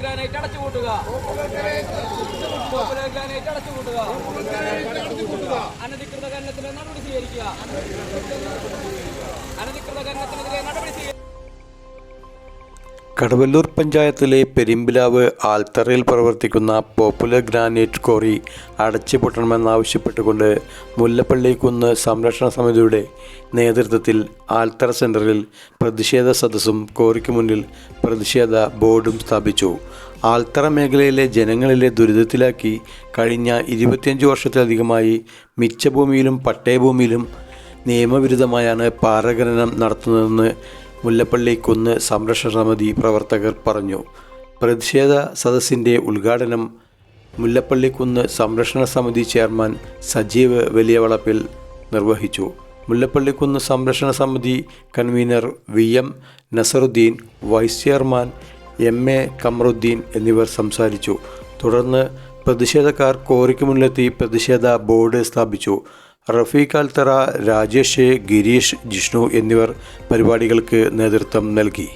Granite അടച്ചുപൂട്ടുക popular granite അടച്ചുപൂട്ടുക അനധികൃത ഖനനത്തിന് നടപടി സ്വീകരിക്കുക. അനധികൃത ഖനനത്തിനെതിരെ കടവല്ലൂർ പഞ്ചായത്തിലെ പെരുമ്പിലാവ് ആൽത്തറയിൽ പ്രവർത്തിക്കുന്ന പോപ്പുലർ ഗ്രാനൈറ്റ് ക്വാറി അടച്ചുപൊട്ടണമെന്നാവശ്യപ്പെട്ടുകൊണ്ട് മുല്ലപ്പള്ളി കുന്ന് സംരക്ഷണ സമിതിയുടെ നേതൃത്വത്തിൽ ആൽത്തറ സെന്ററിൽ പ്രതിഷേധ സദസ്സും കോറിക്ക് മുന്നിൽ പ്രതിഷേധ ബോർഡും സ്ഥാപിച്ചു. ആൽത്തറ മേഖലയിലെ ജനങ്ങളിലെ ദുരിതത്തിലാക്കി കഴിഞ്ഞ ഇരുപത്തിയഞ്ച് വർഷത്തിലധികമായി മിച്ചഭൂമിയിലും പട്ടയഭൂമിയിലും നിയമവിരുദ്ധമായാണ് പാറഖനനം നടത്തുന്നതെന്ന് മുല്ലപ്പള്ളി കുന്ന് സംരക്ഷണ സമിതി പ്രവർത്തകർ പറഞ്ഞു. പ്രതിഷേധ സദസ്സിന്റെ ഉദ്ഘാടനം മുല്ലപ്പള്ളി കുന്ന് സംരക്ഷണ സമിതി ചെയർമാൻ സജീവ് വലിയവളപ്പിൽ നിർവഹിച്ചു. മുല്ലപ്പള്ളി കുന്ന് സംരക്ഷണ സമിതി convener V M Nasaruddin vice chairman M A Kamaruddin എന്നിവർ സംസാരിച്ചു. തുടർന്ന് പ്രതിഷേധക്കാർ കോറിക്ക് മുന്നിലെത്തി പ്രതിഷേധ ബോർഡ് സ്ഥാപിച്ചു. റഫീഖ് അൽത്തറ രാജേഷ് ഗിരീഷ് ജിഷ്ണു എന്നിവർ പരിപാടികൾക്ക് നേതൃത്വം നൽകി.